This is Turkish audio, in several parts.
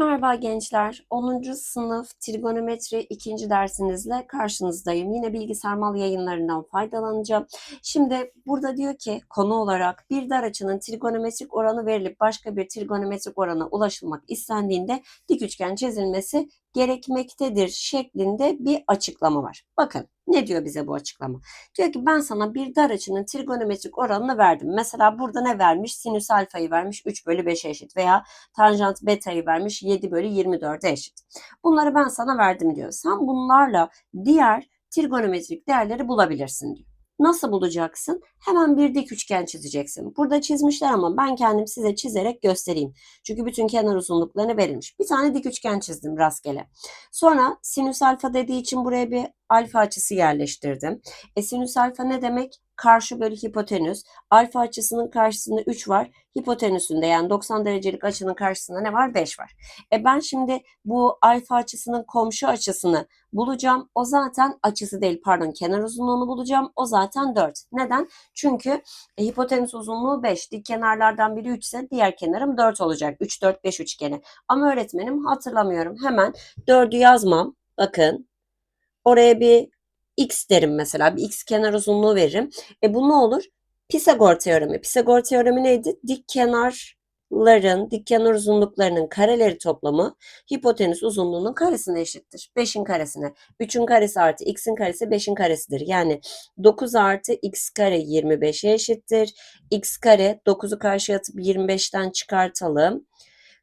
Merhaba gençler. 10. sınıf trigonometri ikinci dersinizle karşınızdayım. Yine bilgisayar mal yayınlarından faydalanacağım. Şimdi burada diyor ki konu olarak bir dar açının trigonometrik oranı verilip başka bir trigonometrik orana ulaşılmak istendiğinde dik üçgen çizilmesi gerekmektedir şeklinde bir açıklama var. Bakın ne diyor bize bu açıklama? Diyor ki ben sana bir dar açının trigonometrik oranını verdim. Mesela burada ne vermiş? Sinüs alfayı vermiş 3 bölü 5'e eşit veya tanjant beta'yı vermiş 7 bölü 24'e eşit. Bunları ben sana verdim diyor. Sen bunlarla diğer trigonometrik değerleri bulabilirsin diyor. Nasıl bulacaksın? Hemen bir dik üçgen çizeceksin. Burada çizmişler ama ben kendim size çizerek göstereyim. Çünkü bütün kenar uzunluklarını verilmiş. Bir tane dik üçgen çizdim rastgele. Sonra sinüs alfa dediği için buraya bir alfa açısı yerleştirdim. E sinüs alfa ne demek? Karşı bölü hipotenüs. Alfa açısının karşısında 3 var. Hipotenüsünde yani 90 derecelik açının karşısında ne var? 5 var. E ben şimdi bu alfa açısının komşu açısını bulacağım. O zaten açısı değil pardon kenar uzunluğunu bulacağım. O zaten 4. Neden? Çünkü e, hipotenüs uzunluğu 5. Dik kenarlardan biri 3 ise diğer kenarım 4 olacak. 3, 4, 5 üçgeni. Ama öğretmenim hatırlamıyorum. Hemen 4'ü yazmam. Bakın oraya bir x derim mesela. Bir x kenar uzunluğu veririm. E bu ne olur? Pisagor teoremi. Pisagor teoremi neydi? Dik kenarların, dik kenar uzunluklarının kareleri toplamı hipotenüs uzunluğunun karesine eşittir. 5'in karesine. 3'ün karesi artı x'in karesi 5'in karesidir. Yani 9 artı x kare 25'e eşittir. x kare 9'u karşıya atıp 25'ten çıkartalım.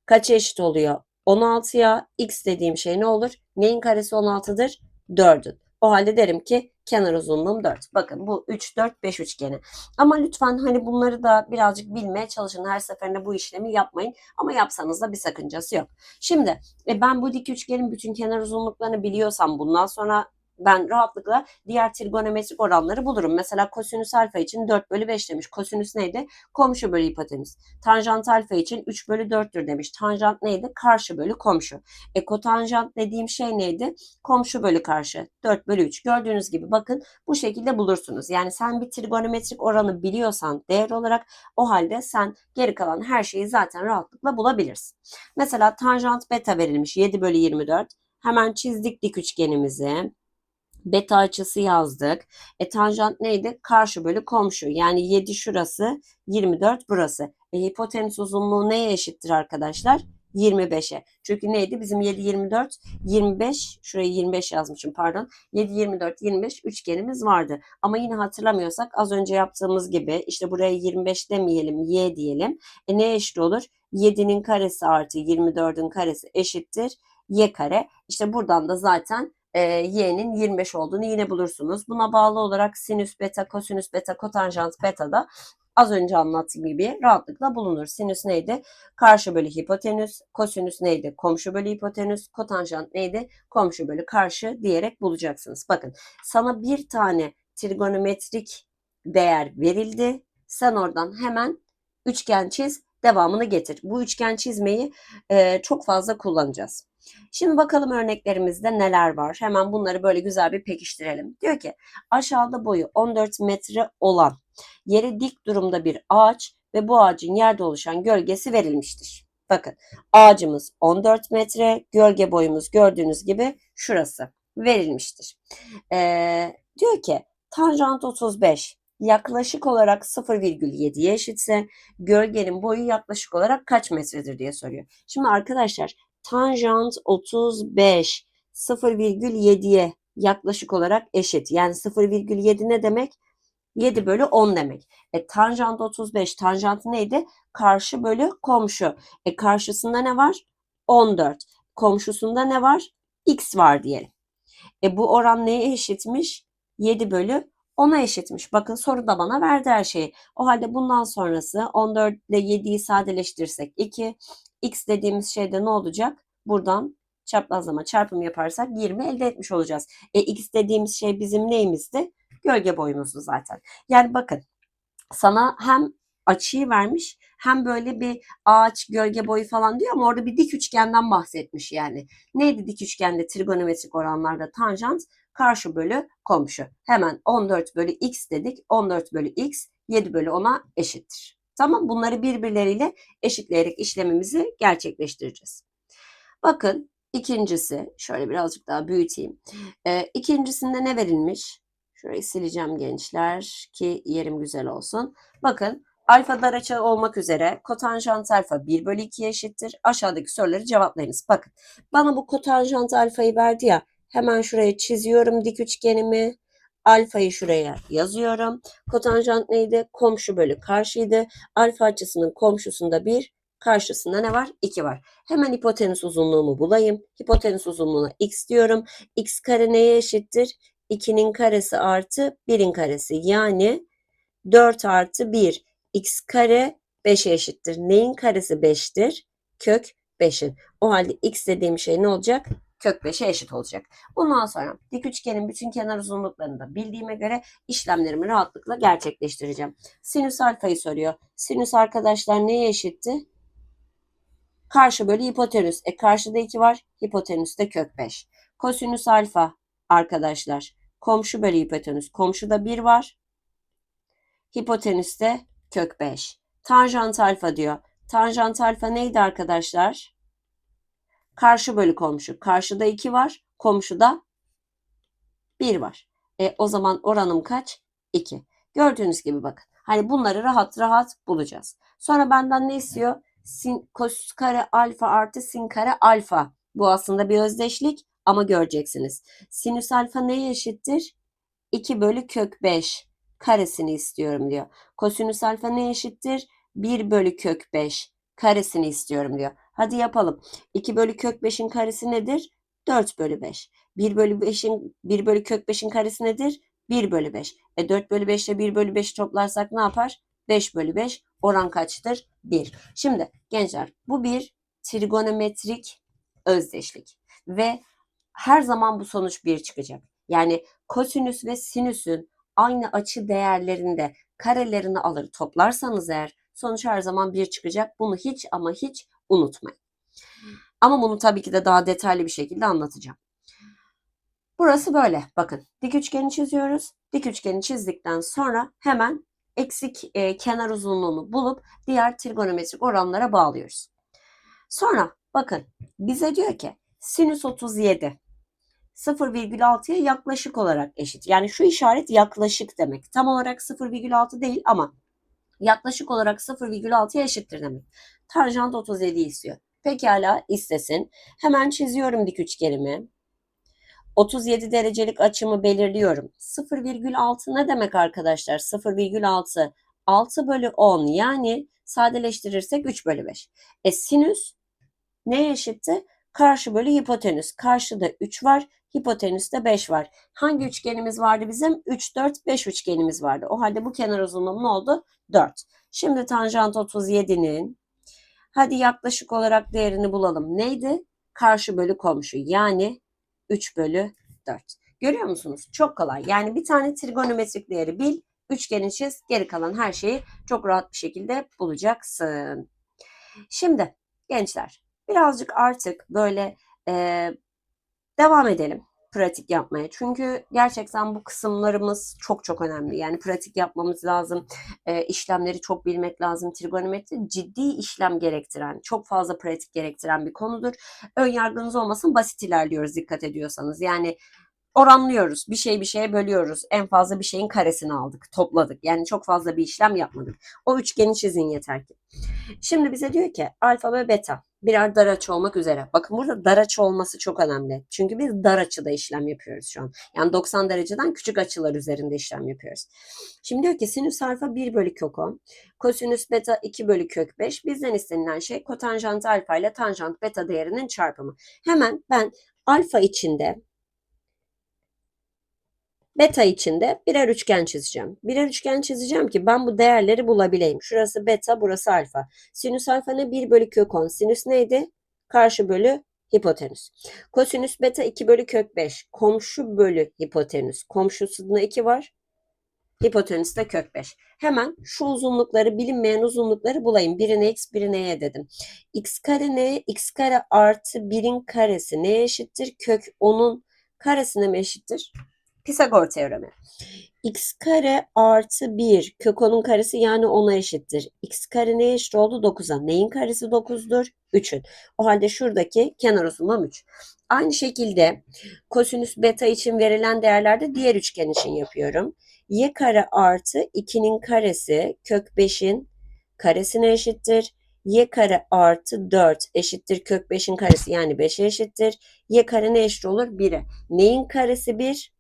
Kaç eşit oluyor? 16'ya x dediğim şey ne olur? Neyin karesi 16'dır? 4'ün. O halde derim ki kenar uzunluğum 4. Bakın bu 3, 4, 5 üçgeni. Ama lütfen hani bunları da birazcık bilmeye çalışın. Her seferinde bu işlemi yapmayın. Ama yapsanız da bir sakıncası yok. Şimdi e, ben bu dik üçgenin bütün kenar uzunluklarını biliyorsam bundan sonra ben rahatlıkla diğer trigonometrik oranları bulurum. Mesela kosinüs alfa için 4 bölü 5 demiş. Kosinüs neydi? Komşu bölü hipotenüs. Tanjant alfa için 3 bölü 4'tür demiş. Tanjant neydi? Karşı bölü komşu. E kotanjant dediğim şey neydi? Komşu bölü karşı. 4 bölü 3. Gördüğünüz gibi bakın bu şekilde bulursunuz. Yani sen bir trigonometrik oranı biliyorsan değer olarak o halde sen geri kalan her şeyi zaten rahatlıkla bulabilirsin. Mesela tanjant beta verilmiş 7 bölü 24. Hemen çizdik dik üçgenimizi beta açısı yazdık. E tanjant neydi? Karşı bölü komşu. Yani 7 şurası, 24 burası. E hipotenüs uzunluğu neye eşittir arkadaşlar? 25'e. Çünkü neydi? Bizim 7 24 25 şuraya 25 yazmışım pardon. 7 24 25 üçgenimiz vardı. Ama yine hatırlamıyorsak az önce yaptığımız gibi işte buraya 25 demeyelim y diyelim. E ne eşit olur? 7'nin karesi artı 24'ün karesi eşittir y kare. İşte buradan da zaten e, y'nin 25 olduğunu yine bulursunuz. Buna bağlı olarak sinüs beta, kosinüs beta, kotanjant beta da az önce anlattığım gibi rahatlıkla bulunur. Sinüs neydi? Karşı bölü hipotenüs. Kosinüs neydi? Komşu bölü hipotenüs. Kotanjant neydi? Komşu bölü karşı diyerek bulacaksınız. Bakın sana bir tane trigonometrik değer verildi. Sen oradan hemen üçgen çiz, devamını getir. Bu üçgen çizmeyi e, çok fazla kullanacağız. Şimdi bakalım örneklerimizde neler var. Hemen bunları böyle güzel bir pekiştirelim. Diyor ki aşağıda boyu 14 metre olan yere dik durumda bir ağaç ve bu ağacın yerde oluşan gölgesi verilmiştir. Bakın ağacımız 14 metre, gölge boyumuz gördüğünüz gibi şurası verilmiştir. Ee, diyor ki tanjant 35 yaklaşık olarak 0,7'ye eşitse gölgenin boyu yaklaşık olarak kaç metredir diye soruyor. Şimdi arkadaşlar tanjant 35 0,7'ye yaklaşık olarak eşit. Yani 0,7 ne demek? 7 bölü 10 demek. E tanjant 35 tanjant neydi? Karşı bölü komşu. E karşısında ne var? 14. Komşusunda ne var? X var diyelim. E bu oran neye eşitmiş? 7 bölü 10'a eşitmiş. Bakın soru da bana verdi her şeyi. O halde bundan sonrası 14 ile 7'yi sadeleştirirsek 2. X dediğimiz şeyde ne olacak? Buradan çaprazlama çarpım yaparsak 20 elde etmiş olacağız. E X dediğimiz şey bizim neyimizdi? Gölge boyumuzdu zaten. Yani bakın sana hem açıyı vermiş hem böyle bir ağaç gölge boyu falan diyor ama orada bir dik üçgenden bahsetmiş yani. Neydi dik üçgende trigonometrik oranlarda tanjant karşı bölü komşu. Hemen 14 bölü x dedik. 14 bölü x 7 bölü 10'a eşittir. Tamam bunları birbirleriyle eşitleyerek işlemimizi gerçekleştireceğiz. Bakın ikincisi şöyle birazcık daha büyüteyim. Ee, ikincisinde ne verilmiş? Şurayı sileceğim gençler ki yerim güzel olsun. Bakın alfa dar olmak üzere kotanjant alfa 1 bölü 2'ye eşittir. Aşağıdaki soruları cevaplayınız. Bakın bana bu kotanjant alfayı verdi ya hemen şuraya çiziyorum dik üçgenimi. Alfayı şuraya yazıyorum. Kotanjant neydi? Komşu bölü karşıydı. Alfa açısının komşusunda 1, karşısında ne var? 2 var. Hemen hipotenüs uzunluğumu bulayım. Hipotenüs uzunluğuna x diyorum. x kare neye eşittir? 2'nin karesi artı 1'in karesi. Yani 4 artı 1 x kare 5'e eşittir. Neyin karesi 5'tir? Kök 5'in. O halde x dediğim şey ne olacak? Kök 5'e eşit olacak. Ondan sonra dik üçgenin bütün kenar uzunluklarını da bildiğime göre işlemlerimi rahatlıkla gerçekleştireceğim. Sinüs alfayı soruyor. Sinüs arkadaşlar neye eşitti? Karşı bölü hipotenüs. E karşıda 2 var. Hipotenüs de kök 5. Kosinüs alfa arkadaşlar. Komşu bölü hipotenüs. Komşuda 1 var. Hipotenüs de kök 5. Tanjant alfa diyor. Tanjant alfa neydi arkadaşlar? Karşı bölü komşu. Karşıda 2 var. Komşuda 1 var. E, o zaman oranım kaç? 2. Gördüğünüz gibi bakın. Hani bunları rahat rahat bulacağız. Sonra benden ne istiyor? Sin, kosinüs kare alfa artı sin kare alfa. Bu aslında bir özdeşlik ama göreceksiniz. Sinüs alfa neye eşittir? 2 bölü kök 5 karesini istiyorum diyor. Kosinüs alfa ne eşittir? 1 bölü kök 5 karesini istiyorum diyor. Hadi yapalım. 2 bölü kök 5'in karesi nedir? 4 bölü 5. 1 bölü 5'in 1 bölü kök 5'in karesi nedir? 1 bölü 5. E 4 bölü 5 ile 1 bölü 5'i toplarsak ne yapar? 5 bölü 5. Oran kaçtır? 1. Şimdi gençler bu bir trigonometrik özdeşlik. Ve her zaman bu sonuç 1 çıkacak. Yani kosinüs ve sinüsün aynı açı değerlerinde karelerini alır toplarsanız eğer sonuç her zaman 1 çıkacak. Bunu hiç ama hiç unutmayın. Ama bunu tabii ki de daha detaylı bir şekilde anlatacağım. Burası böyle. Bakın dik üçgeni çiziyoruz. Dik üçgeni çizdikten sonra hemen eksik e, kenar uzunluğunu bulup diğer trigonometrik oranlara bağlıyoruz. Sonra bakın bize diyor ki sinüs 37 0,6'ya yaklaşık olarak eşit. Yani şu işaret yaklaşık demek. Tam olarak 0,6 değil ama yaklaşık olarak 0,6'ya eşittir demek. Tanjant 37 istiyor. Pekala istesin. Hemen çiziyorum dik üçgenimi. 37 derecelik açımı belirliyorum. 0,6 ne demek arkadaşlar? 0,6 6 bölü 10 yani sadeleştirirsek 3 bölü 5. E sinüs neye eşitti? Karşı bölü hipotenüs. Karşıda 3 var, hipotenüste 5 var. Hangi üçgenimiz vardı bizim? 3, 4, 5 üçgenimiz vardı. O halde bu kenar uzunluğu ne oldu? 4. Şimdi tanjant 37'nin hadi yaklaşık olarak değerini bulalım. Neydi? Karşı bölü komşu yani 3 bölü 4. Görüyor musunuz? Çok kolay. Yani bir tane trigonometrik değeri bil, üçgeni çiz, geri kalan her şeyi çok rahat bir şekilde bulacaksın. Şimdi gençler birazcık artık böyle e, devam edelim pratik yapmaya. Çünkü gerçekten bu kısımlarımız çok çok önemli. Yani pratik yapmamız lazım. E, işlemleri çok bilmek lazım. Trigonometri ciddi işlem gerektiren, çok fazla pratik gerektiren bir konudur. Ön yargınız olmasın basit ilerliyoruz dikkat ediyorsanız. Yani oranlıyoruz. Bir şey bir şeye bölüyoruz. En fazla bir şeyin karesini aldık, topladık. Yani çok fazla bir işlem yapmadık. O üçgeni çizin yeter ki. Şimdi bize diyor ki alfa ve beta birer dar açı olmak üzere. Bakın burada dar açı olması çok önemli. Çünkü biz dar açıda işlem yapıyoruz şu an. Yani 90 dereceden küçük açılar üzerinde işlem yapıyoruz. Şimdi diyor ki sinüs alfa 1 bölü kök 10. Kosinüs beta 2 bölü kök 5. Bizden istenilen şey kotanjant alfa ile tanjant beta değerinin çarpımı. Hemen ben alfa içinde Beta içinde birer üçgen çizeceğim. Birer üçgen çizeceğim ki ben bu değerleri bulabileyim. Şurası beta, burası alfa. Sinüs alfa ne? 1 bölü kök 10. Sinüs neydi? Karşı bölü hipotenüs. Kosinüs beta 2 bölü kök 5. Komşu bölü hipotenüs. Komşusunda 2 var. Hipotenüs de kök 5. Hemen şu uzunlukları bilinmeyen uzunlukları bulayım. Birine x birine y dedim. x kare ne? x kare artı 1'in karesi neye eşittir? Kök 10'un karesine mi eşittir? Pisagor teoremi. x kare artı 1 kök onun karesi yani 10'a eşittir. x kare neye eşit oldu? 9'a. Neyin karesi 9'dur? 3'ün. O halde şuradaki kenar uzunluğum 3. Aynı şekilde kosinüs beta için verilen değerlerde diğer üçgen için yapıyorum. y kare artı 2'nin karesi kök 5'in karesine eşittir. y kare artı 4 eşittir kök 5'in karesi yani 5'e eşittir. y kare ne eşit olur? 1'e. Neyin karesi 1?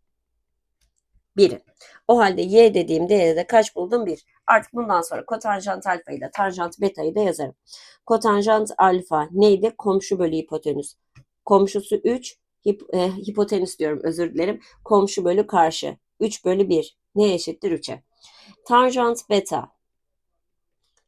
1'in. O halde y dediğim değerde kaç buldum? 1. Artık bundan sonra kotanjant alfa ile tanjant beta'yı da yazarım. Kotanjant alfa neydi? Komşu bölü hipotenüs. Komşusu 3, hip, e, hipotenüs diyorum özür dilerim. Komşu bölü karşı. 3 bölü 1. Neye eşittir? 3'e. Tanjant beta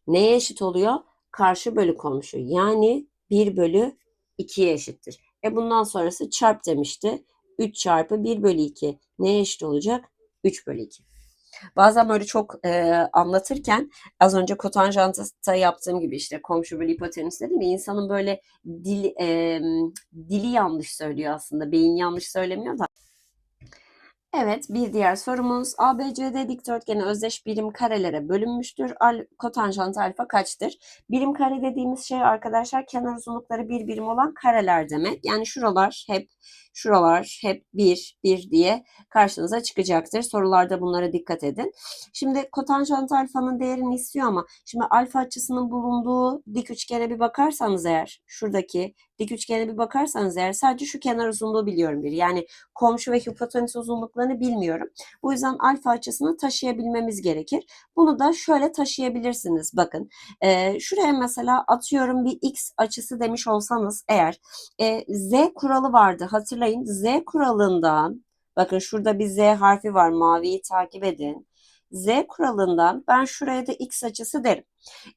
neye eşit oluyor? Karşı bölü komşu. Yani 1 bölü 2'ye eşittir. E bundan sonrası çarp demişti. 3 çarpı 1 bölü 2 neye eşit olacak? 3 bölü 2. Bazen böyle çok e, anlatırken az önce kotanjantta yaptığım gibi işte komşu bölü hipotenüs dedim ya insanın böyle dil, e, dili yanlış söylüyor aslında. Beyin yanlış söylemiyor da. Evet, bir diğer sorumuz ABCD dikdörtgeni özdeş birim karelere bölünmüştür. Al, kotanjant alfa kaçtır? Birim kare dediğimiz şey arkadaşlar kenar uzunlukları bir birim olan kareler demek. Yani şuralar hep şuralar hep bir bir diye karşınıza çıkacaktır. Sorularda bunlara dikkat edin. Şimdi kotanjant alfanın değerini istiyor ama şimdi alfa açısının bulunduğu dik üçgene bir bakarsanız eğer şuradaki dik üçgene bir bakarsanız eğer sadece şu kenar uzunluğu biliyorum bir. Yani komşu ve hipotenüs uzunluklarını bilmiyorum. Bu yüzden alfa açısını taşıyabilmemiz gerekir. Bunu da şöyle taşıyabilirsiniz. Bakın e, şuraya mesela atıyorum bir x açısı demiş olsanız eğer e, z kuralı vardı hatırlayın. Z kuralından bakın şurada bir z harfi var maviyi takip edin. Z kuralından ben şuraya da x açısı derim.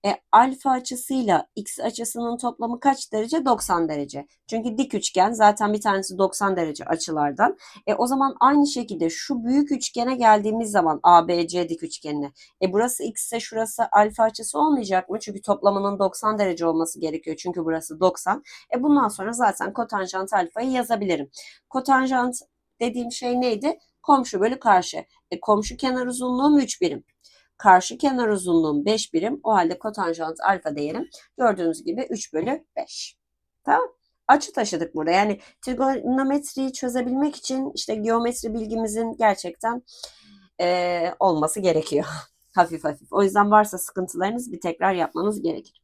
E, alfa açısıyla x açısının toplamı kaç derece? 90 derece. Çünkü dik üçgen zaten bir tanesi 90 derece açılardan. E, o zaman aynı şekilde şu büyük üçgene geldiğimiz zaman ABC dik üçgenine. E, burası x ise şurası alfa açısı olmayacak mı? Çünkü toplamının 90 derece olması gerekiyor. Çünkü burası 90. E, bundan sonra zaten kotanjant alfayı yazabilirim. Kotanjant dediğim şey neydi? Komşu bölü karşı. E, komşu kenar uzunluğum 3 birim. Karşı kenar uzunluğum 5 birim. O halde kotanjant alfa değerim gördüğünüz gibi 3 bölü 5. Tamam. Açı taşıdık burada. Yani trigonometriyi çözebilmek için işte geometri bilgimizin gerçekten e, olması gerekiyor. hafif hafif. O yüzden varsa sıkıntılarınız bir tekrar yapmanız gerekir.